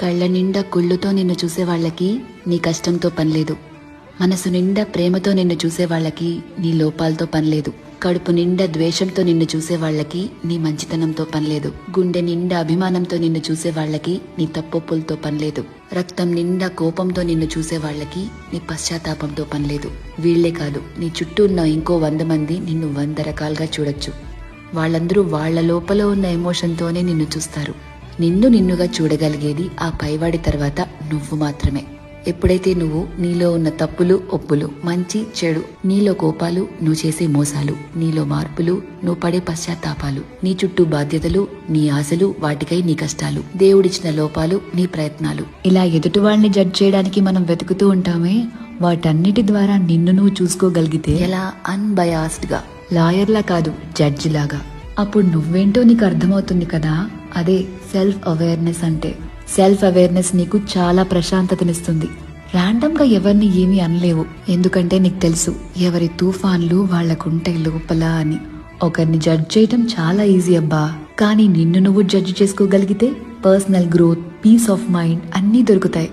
కళ్ళ నిండా కుళ్ళుతో నిన్ను చూసే వాళ్ళకి నీ కష్టంతో పనిలేదు. మనసు నిండా ప్రేమతో నిన్ను చూసే వాళ్ళకి నీ లోపాలతో పనిలేదు. కడుపు నిండా ద్వేషంతో నిన్ను చూసే వాళ్ళకి నీ మంచితనంతో పనిలేదు. గుండె నిండా అభిమానంతో నిన్ను చూసే వాళ్ళకి నీ తప్పొప్పులతో పనిలేదు. రక్తం నిండా కోపంతో నిన్ను చూసే వాళ్ళకి నీ పశ్చాత్తాపంతో పనిలేదు. వీళ్ళే కాదు నీ చుట్టూ ఉన్న ఇంకో వంద మంది నిన్ను వంద రకాలుగా చూడొచ్చు. వాళ్ళందరూ వాళ్ళ లోపల ఉన్న ఎమోషన్తోనే నిన్ను చూస్తారు. నిన్ను నిన్నుగా చూడగలిగేది ఆ పైవాడి తర్వాత నువ్వు మాత్రమే. ఎప్పుడైతే నువ్వు నీలో ఉన్న తప్పులు ఒప్పులు మంచి చెడు నీలో కోపాలు నువ్వు చేసే మోసాలు నీలో మార్పులు నువ్వు పడే పశ్చాత్తాపాలు నీ చుట్టూ బాధ్యతలు నీ ఆశలు వాటికై నీ కష్టాలు దేవుడిచ్చిన లోపాలు నీ ప్రయత్నాలు. ఇలా ఎదుటి వాళ్ళని జడ్జ్ చేయడానికి మనం వెతుకుతూ ఉంటామే వాటన్నిటి ద్వారా నిన్ను నువ్వు చూసుకోగలిగితే ఎలా? అన్బయాస్డ్గా లాయర్లా కాదు జడ్జి లాగా అప్పుడు నువ్వేంటో నీకు అర్థమవుతుంది కదా? అదే సెల్ఫ్ అవేర్నెస్ అంటే. సెల్ఫ్ అవేర్నెస్ నీకు చాలా ప్రశాంతతనిస్తుంది. ర్యాండమ్గా ఎవరిని ఏమీ అనలేవు. ఎందుకంటే నీకు తెలుసు ఎవరి తుఫాన్లు వాళ్ళకుంటాయి లోపల అని. ఒకరిని జడ్జ్ చేయటం చాలా ఈజీ అబ్బా. కానీ నిన్ను నువ్వు జడ్జ్ చేసుకోగలిగితే personal growth peace of mind అన్నీ దొరుకుతాయి.